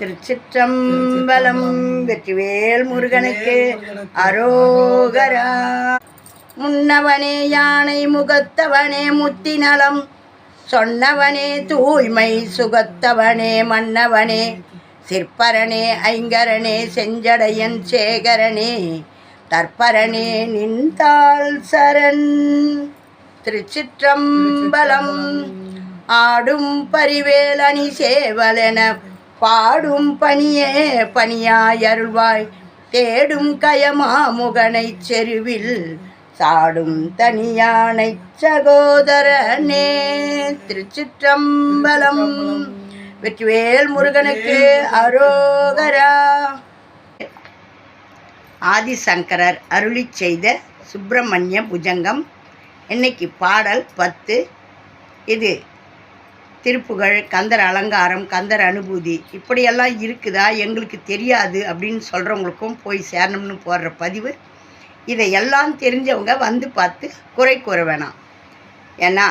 திருச்சிற்றம்பலம் வெற்றிவேல் முருகனுக்கு அரோகரா. முன்னவனே யானை முகத்தவனே முத்தி நலம் சொன்னவனே தூய்மை சுகத்தவனே மன்னவனே சிற்பரனே ஐங்கரனே செஞ்சடையன் சேகரனே தற்பரனே நின்றாள் சரண். திருச்சிற்றம்பலம் ஆடும் பரிவேலணி சேவலென பாடும் பணியே பணியாய் அருள்வாய். தேடும் கயமாமுகனைச் செருவில் சாடும் தனியானை சகோதரனே. திருச்சிற்றம்பலம். வெற்றிவேல் முருகனுக்கு அரோகரா. ஆதிசங்கரர் அருளிச் செய்த சுப்பிரமணிய புஜங்கம். இன்னைக்கு பாடல் பத்து. இது திருப்புகழ் கந்தர் அலங்காரம் கந்தர் அனுபூதி இப்படியெல்லாம் இருக்குதா? எங்களுக்கு தெரியாது அப்படின்னு சொல்கிறவங்களுக்கும் போய் சேரணும்னு போடுற பதிவு. இதை எல்லாம் தெரிஞ்சவங்க வந்து பார்த்து குறை கூற வேணாம். ஏன்னா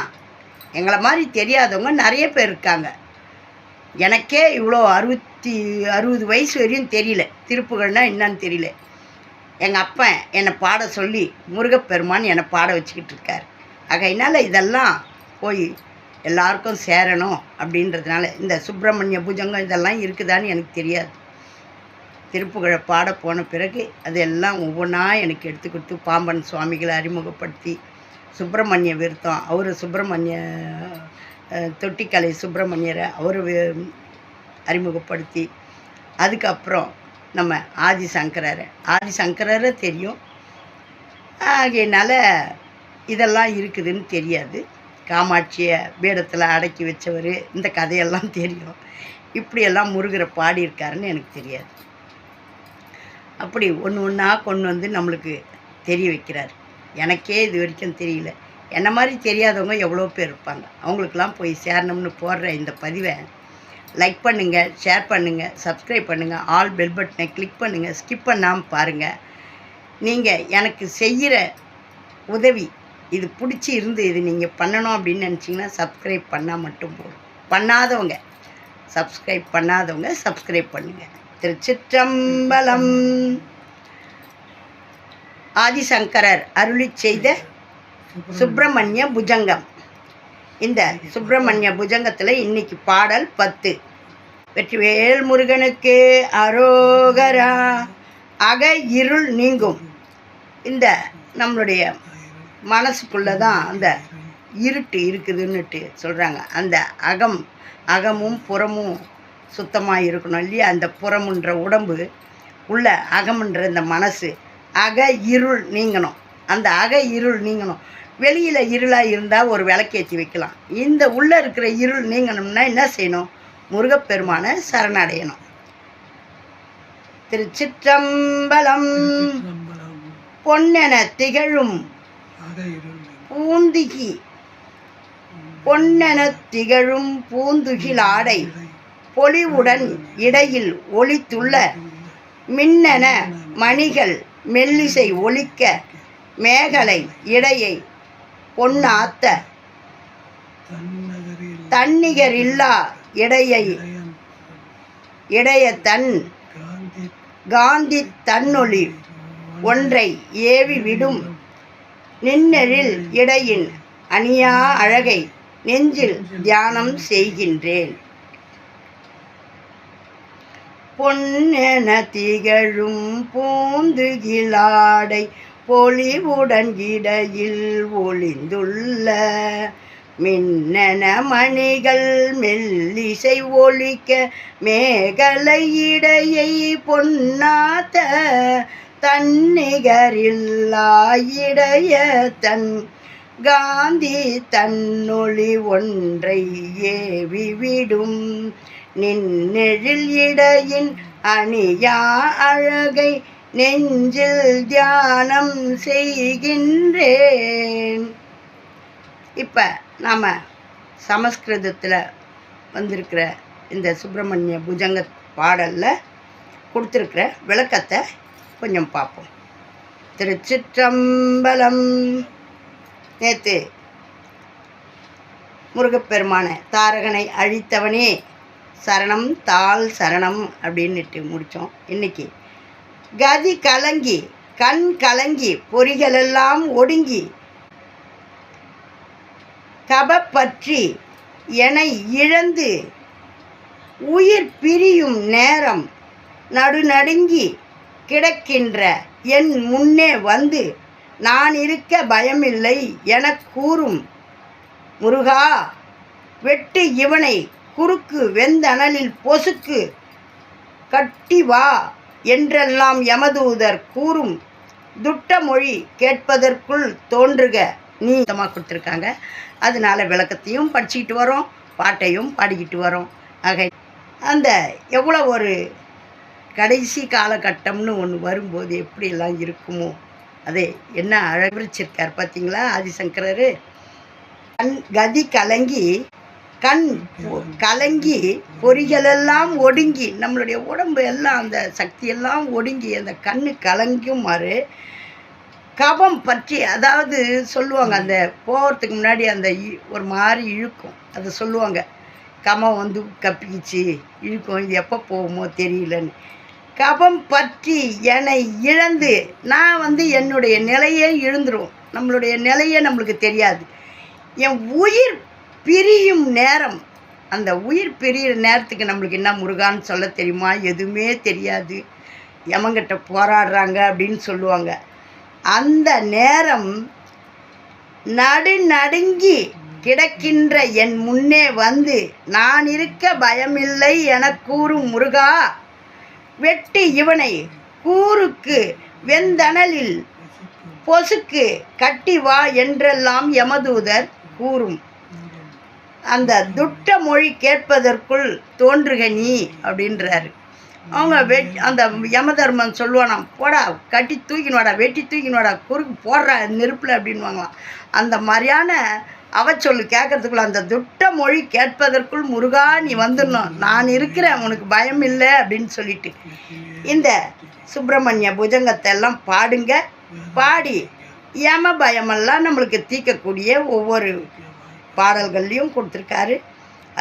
எங்களை மாதிரி தெரியாதவங்க நிறைய பேர் இருக்காங்க. எனக்கே இவ்வளோ அறுபத்தி அறுபது வயசு வரையும் தெரியல. திருப்புகள்னால் என்னன்னு தெரியல. எங்கள் அப்பா என்னை பாட சொல்லி முருகப்பெருமான் என்னை பாட வச்சுக்கிட்டு இருக்கார். ஆகையினால் இதெல்லாம் போய் எல்லாருக்கும் சேரணும் அப்படின்றதுனால இந்த சுப்பிரமணிய புஜங்கம் இதெல்லாம் இருக்குதான்னு எனக்கு தெரியாது. திருப்புகழை பாட போன பிறகு அதெல்லாம் ஒவ்வொன்றா எனக்கு எடுத்து கொடுத்து பாம்பன் சுவாமிகளை அறிமுகப்படுத்தி சுப்பிரமணிய விருத்தம் அவர் சுப்பிரமணிய தொட்டிக்கலை சுப்பிரமணியரை அவர் அறிமுகப்படுத்தி அதுக்கப்புறம் நம்ம ஆதிசங்கரரை. ஆதிசங்கரரை தெரியும். ஆகையினால இதெல்லாம் இருக்குதுன்னு தெரியாது. காமாட்சியை பீடத்தில் அடக்கி வச்சவர். இந்த கதையெல்லாம் தெரியும். இப்படியெல்லாம் முருகரை பாடியிருக்காருன்னு எனக்கு தெரியாது. அப்படி ஒன்று ஒன்றா கொண்டு வந்து நம்மளுக்கு தெரிய வைக்கிறார். எனக்கே இது வரைக்கும் தெரியல. என்ன மாதிரி தெரியாதவங்க எவ்வளோ பேர் இருப்பாங்க. அவங்களுக்கெல்லாம் போய் சேரணும்னு போடுற இந்த பதிவை லைக் பண்ணுங்கள் ஷேர் பண்ணுங்கள் சப்ஸ்கிரைப் பண்ணுங்கள் ஆல் பெல் பட்டனை கிளிக் பண்ணுங்கள் ஸ்கிப் பண்ணாமல் பாருங்கள் நீங்கள் எனக்கு செய்கிற உதவி இது பிடிச்சி இருந்து இது நீங்கள் பண்ணணும் அப்படின்னு நினச்சிங்கன்னா சப்ஸ்கிரைப் பண்ணால் மட்டும் போதும். பண்ணாதவங்க சப்ஸ்கிரைப் பண்ணாதவங்க சப்ஸ்கிரைப் பண்ணுங்கள் திருச்சிற்றம்பலம். ஆதிசங்கரர் அருளிச் செய்த சுப்பிரமணிய புஜங்கம். இந்த சுப்பிரமணிய புஜங்கத்தில் இன்னைக்கு பாடல் பத்து. வெற்றிவேல் முருகனுக்கு அரோகரா. அக இருள் நீங்கும். இந்த நம்மளுடைய மனசுக்குள்ளே தான் அந்த இருட்டு இருக்குதுன்னுட்டு சொல்கிறாங்க அந்த அகம் அகமும் புறமும் சுத்தமாக இருக்கணும் இல்லையா? அந்த புறமுன்ற உடம்பு உள்ள அகமுன்ற இந்த மனசு அக இருள் நீங்கணும். அந்த அக இருள் நீங்கணும். வெளியில் இருளாக இருந்தால் ஒரு விளக்கேற்றி வைக்கலாம். இந்த உள்ளே இருக்கிற இருள் நீங்கணும்னா என்ன செய்யணும்? முருகப்பெருமானை சரணடையணும். திருச்சிற்றம்பலம். பொன்னென திகழும் பூந்திகி. பொன்னென திகழும் பூந்துகில் ஆடை. பொலிவுடன் இடையில் ஒளித்துள்ள மின்னென மணிகள் மெல்லிசை ஒலிக்க மேகலை இடையை பொன்னாத்த. தன்னிகரில்லா இடையை இடைய தன் காந்தி தன்னொளி ஒன்றை ஏவி விடும் நின்னரில் இடையின் அணியா அழகை நெஞ்சில் தியானம் செய்கின்றேன். பொன்னென திகழும் பூந்துகிலாடை பொலிவுடன் இடையில் ஒளிந்துள்ள மின்னென மணிகள் மெல்லிசை ஒழிக்க மேகலை இடையை பொன்னாத்த தன்னிகரில்லாயிடைய தன் காந்தி தன்னொளி ஒன்றை ஏவிவிடும். நின்னெழில் இடையின் அணியா அழகை நெஞ்சில் தியானம் செய்கின்றேன். இப்போ நாம் சமஸ்கிருதத்தில் வந்திருக்கிற இந்த சுப்பிரமணிய புஜங்க பாடலில் கொடுத்துருக்கிற விளக்கத்தை கொஞ்சம் பார்ப்போம். திருச்சிற்றம்பலம். நேற்று முருகப்பெருமான தாரகனை அழித்தவனே சரணம் தாள் சரணம் அப்படின்னுட்டு முடித்தோம் இன்னைக்கு கதி கலங்கி கண் கலங்கி பொறிகளெல்லாம் ஒடுங்கி கபப்பற்றி என இழந்து உயிர் பிரியும் நேரம் நடுநடுங்கி கிடக்கின்ற என் முன்னே வந்து நான் இருக்க பயமில்லை எனக் கூறும். முருகா வெட்டு இவனை குறுக்கு வெந்தணலில் பொசுக்கு கட்டி வா என்றெல்லாம் யமதூதர் கூறும். துட்ட மொழி கேட்பதற்குள் தோன்றுக. நீ சுத்தமாக கொடுத்துருக்காங்க. அதனால விளக்கத்தையும் படிச்சுக்கிட்டு வரோம் பாட்டையும் பாடிக்கிட்டு வரோம். ஆக அந்த எவ்வளோ ஒரு கடைசி காலகட்டம்னு ஒன்று வரும்போது எப்படியெல்லாம் இருக்குமோ. அதே என்ன அழகுச்சிருக்கார் பார்த்தீங்களா ஆதிசங்கரர். கண் கதி கலங்கி கண் கலங்கி பொறிகளெல்லாம் ஒடுங்கி நம்மளுடைய உடம்பு எல்லாம் அந்த சக்தியெல்லாம் ஒடுங்கி அந்த கண் கலங்குமாறு கபம் பற்றி அதாவது சொல்லுவாங்க அந்த போகிறதுக்கு முன்னாடி அந்த இ- ஒரு மாதிரி இழுக்கும். அதை சொல்லுவாங்க. கமம் வந்து கப்பிக்கிச்சு இழுக்கும். இது எப்போ போகுமோ தெரியலன்னு. கபம் பற்றி என்னை இழந்து நான் வந்து என்னுடைய நிலையே இழந்துடும் நம்மளுடைய நிலையே நம்மளுக்கு தெரியாது. என் உயிர் பிரியும் நேரம் அந்த உயிர் பிரியிற நேரத்துக்கு நம்மளுக்கு என்ன முருகான்னு சொல்ல தெரியுமா? எதுவுமே தெரியாது. யமங்கிட்ட போராடுறாங்க அப்படின்னு சொல்லுவாங்க. அந்த நேரம் நடு நடுங்கி கிடக்கின்ற என் முன்னே வந்து நான் இருக்க பயமில்லை என கூறும் முருகா வெட்டி இவனை கூருக்கு வெந்தணலில் பொசுக்கு கட்டி வா என்றெல்லாம் யமதூதர் கூறும். அந்த துட்ட மொழி கேட்பதற்குள் தோன்றுக நீ அப்படின்றாரு. அவங்க வெட் அந்த யமதர்மன் சொல்லுவானாம் போடா கட்டி தூக்கினோடா வெட்டி தூக்கினோடா குறுக்கு போடுறா நெருப்பில் அப்படின்வாங்களாம் அந்த மாதிரியான அவச்சொல்லு கேட்கறதுக்குள்ள அந்த துட்ட மொழி கேட்பதற்குள் முருகா நீ வந்துடணும் நான் இருக்கிறேன் உனக்கு பயம் இல்லை அப்படின்னு சொல்லிட்டு. இந்த சுப்பிரமணிய புஜங்கத்தை எல்லாம் பாடுங்க. பாடி யம பயமெல்லாம் நம்மளுக்கு தீர்க்கக்கூடிய ஒவ்வொரு பாடல்கள்லையும் கொடுத்துருக்காரு.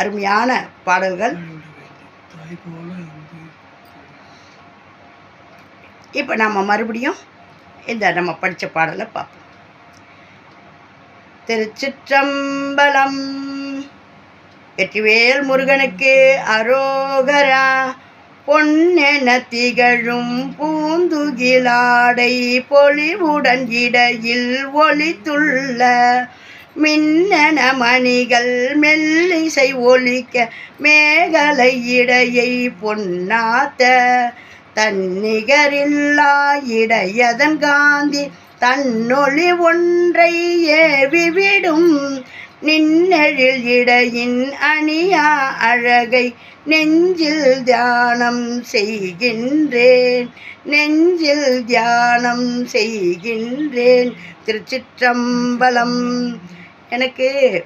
அருமையான பாடல்கள். இப்போ நம்ம மறுபடியும் இந்த நம்ம படித்த பாடலை பார்ப்போம். திருச்சிற்றம்பலம். வெற்றிவேல் முருகனுக்கு அரோகரா பொன்னென திகழும் பூந்துகிலாடை பொலிவுடன் இடையில் ஒளித்துள்ள மின்னன மணிகள் மெல்லிசை ஒலிக்க மேகலை இடையை பொன்னாத்த தன்னிகரில்லா இடையதன் காந்தி தன்னொளி ஒன்றை ஏவிவிடும். நின்னெழில் இடையின் அணியா அழகை நெஞ்சில் தியானம் செய்கின்றேன். நெஞ்சில் தியானம் செய்கின்றேன். திருச்சிற்றம்பலம். எனக்கு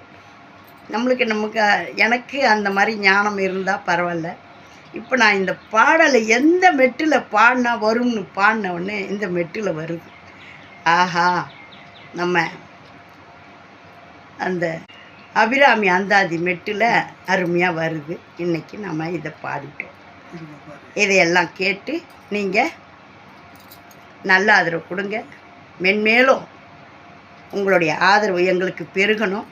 நம்மளுக்கு நமக்கு எனக்கு அந்த மாதிரி ஞானம் இருந்தால் பரவாயில்ல. இப்போ நான் இந்த பாடலை எந்த மெட்டில் பாடினா வரும்னு பாடின உடனே இந்த மெட்டில் வருது. ஆஹா நம்ம அந்த அபிராமி அந்தாதி மெட்டில் அருமையாக வருது. இன்றைக்கி நம்ம இதை பாடிட்டோம். இதையெல்லாம் கேட்டு நீங்கள் நல்ல ஆதரவு கொடுங்க. மென்மேலும் உங்களுடைய ஆதரவு எங்களுக்கு பெருகணும்.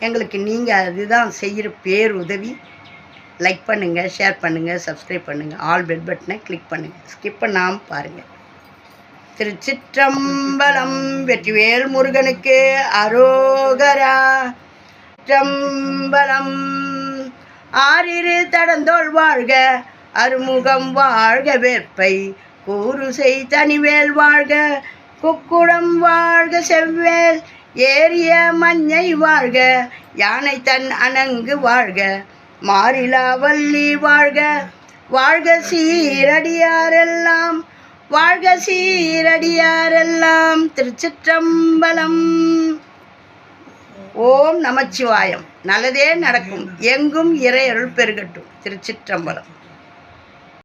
எங்களுக்கு நீங்கள் அதுதான் செய்கிற பேருதவி. லைக் பண்ணுங்கள் ஷேர் பண்ணுங்கள் சப்ஸ்கிரைப் பண்ணுங்கள் ஆல் பெல் பட்டனை கிளிக் பண்ணுங்கள் ஸ்கிப் பண்ணாமல் பாருங்கள் திருச்சிற்றம்பலம் வெற்றிவேல் முருகனுக்கு அரோகரா. சிற்றம்பலம் ஆறிரு தடந்தோள் வாழ்க அருமுகம் வாழ்க வேற்பை கூறுசை தனிவேல் வாழ்க குக்குடம் வாழ்க செவ்வேல் ஏரிய மஞ்சை வாழ்க யானை தன் அணங்கு வாழ்க மாறிலா வள்ளி வாழ்க. வாழ்க சீரடியாரெல்லாம் வாழ்க சீரடியாரெல்லாம் திருச்சிற்றம்பலம். ஓம் நமச்சிவாயம். நல்லதே நடக்கும். எங்கும் இறையருள் பெருகட்டும். திருச்சிற்றம்பலம்.